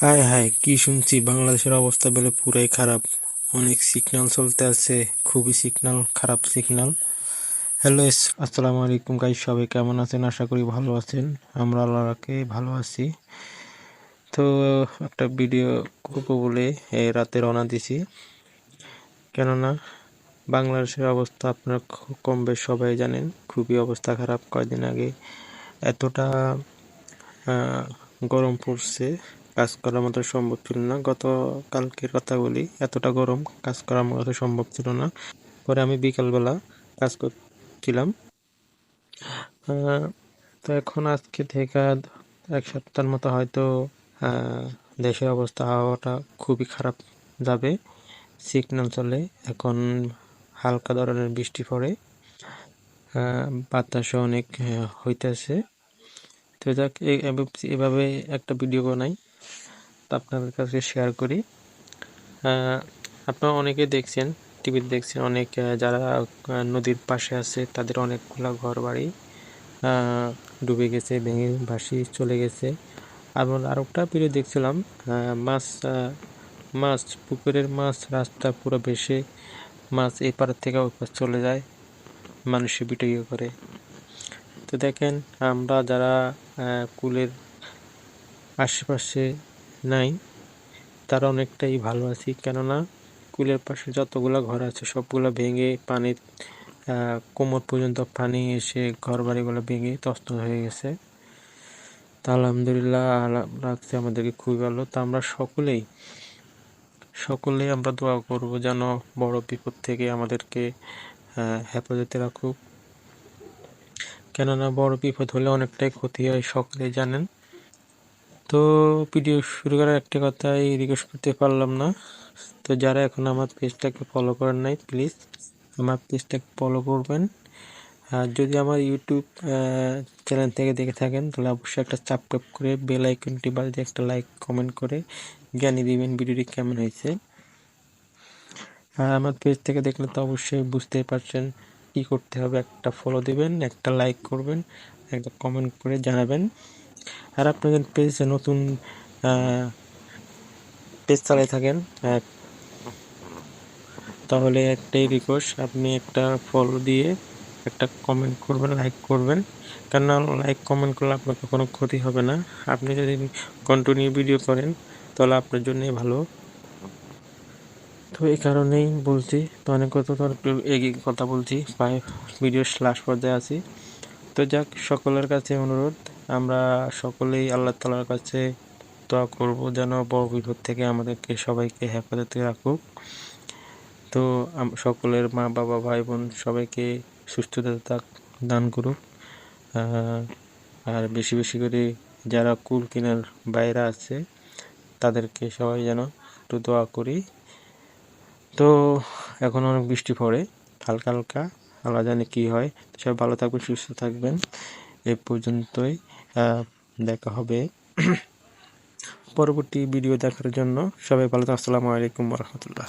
হায় হায়, কি শুনছি? বাংলাদেশের অবস্থা বলে পুরাই খারাপ। অনেক সিগন্যাল চলতে আছে, খুবই সিগন্যাল খারাপ সিগন্যাল হ্যালো আসসালামু আলাইকুম গাই সবাই কেমন আছেন? আশা করি ভালো আছেন। আমরা আল্লাহকে ভালো আছি। তো, একটা ভিডিও করব বলে রাতে রওনা দিছি। কেননা, বাংলাদেশের অবস্থা আপনারা কম বেশ সবাই জানেন, খুবই অবস্থা খারাপ। কয়েকদিন আগে এতটা গরম পড়ছে। কাজ করার মতো সম্ভব ছিল না। গতকালকের কথা বলি এতটা গরম কাজ করার মতো সম্ভব ছিল না। পরে আমি বিকালবেলা কাজ করছিলাম। তো এখন আজকে থেকে এক সপ্তাহের মতো হয়তো দেশের অবস্থা হাওয়াটা খুবই খারাপ যাবে। সিগন্যাল চলে। এখন হালকা ধরনের বৃষ্টি পড়ে। বাতাসও অনেক হইতেছে। তো যাক এভাবে একটা ভিডিও বানাই। আপনাদের কাছে শেয়ার করি। আপনারা অনেকে দেখছেন টিভিতে দেখছেন অনেক যারা নদীর পাশে আছে, তাদের অনেকগুলো ঘর বাড়ি ডুবে গেছে, ভেঙে ভাসি চলে গেছে। এবং আরেকটা ভিডিও দেখছিলাম মাছ মাছ, পুকুরের মাছ, রাস্তা পুরো ভেসে মাছ এপার থেকে ওপার চলে যায়, মানুষে বিটইয়ে করে। তো দেখেন, আমরা যারা কুলের আশেপাশে নাই। তারা অনেকটাই ভালো আছি, কেননা কুলের পাশে যতগুলো ঘর আছে, সবগুলো ভেঙে পানি কোমর পর্যন্ত পানি এসে ঘর বাড়িগুলো ভেঙে তস্ত হয়ে গেছে। তা আলহামদুলিল্লাহ রাখছে আমাদেরকে খুবই ভালো। তা আমরা সকলেই সকলেই আমরা দোয়া করব যেন বড় বিপদ থেকে আমাদেরকে হেফাজতে রাখুক। কেননা বড় বিপদ হলে অনেকটাই ক্ষতি হয় সকলেই জানেন। তো ভিডিও শুরু করার একটা কথাই রিকোয়েস্ট করতে পারলাম না। তো যারা এখন আমার পেজটাকে ফলো করেন নাই প্লিজ আমার পেজটাকে ফলো করবেন। আর যদি আমার ইউটিউব চ্যানেল থেকে দেখে থাকেন, তাহলে অবশ্যই একটা সাবস্ক্রাইব করে বেল আইকনটি বাজিয়ে একটা লাইক কমেন্ট করে জানিয়ে দিবেন ভিডিওটি কেমন হয়েছে। আর আমার পেজ থেকে দেখলে তো অবশ্যই বুঝতেই পারছেন কি করতে হবে। একটা ফলো দিবেন, একটা লাইক করবেন, একটা কমেন্ট করে জানাবেন। আর আপনি যদি পেজে নতুন পেজ চালাই থাকেন তাহলে একটাই রিকোয়েস্ট আপনি একটা ফলো দিয়ে একটা কমেন্ট করবেন লাইক করবেন। কেননা লাইক কমেন্ট করলে আপনার কোনো ক্ষতি হবে না। আপনি যদি কন্টিনিউ ভিডিও করেন, তাহলে আপনার জন্যই ভালো। তো এই কারণেই বলছি, তো অনেক কথা তো এগিয়ে কথা বলছি ভিডিও লাস্ট পর্যায়ে আছি। তো যাক, সকলের কাছে অনুরোধ আমরা সকলেই আল্লাহ তালার কাছে দোয়া করব যেন বড় বিপদ থেকে আমাদেরকে সবাইকে হেফাজতে রাখুক। তো সকলের মা, বাবা, ভাই, বোন সবাইকে সুস্থতা দান করুক। আর বেশি বেশি করে যারা কুল কেনার বাইরে আছে, তাদেরকে সবাই যেন একটু দোয়া করি। তো এখন অনেক বৃষ্টি পড়ে, হালকা হালকা, আল্লাহ জানে কী হয়। সবাই ভালো থাকবেন, সুস্থ থাকবেন। এ পর্যন্তই। দেখা হবে। পরবর্তী ভিডিও দেখার জন্য সবাই ভালো আসসালামু আলাইকুম রহমতুল্লাহ।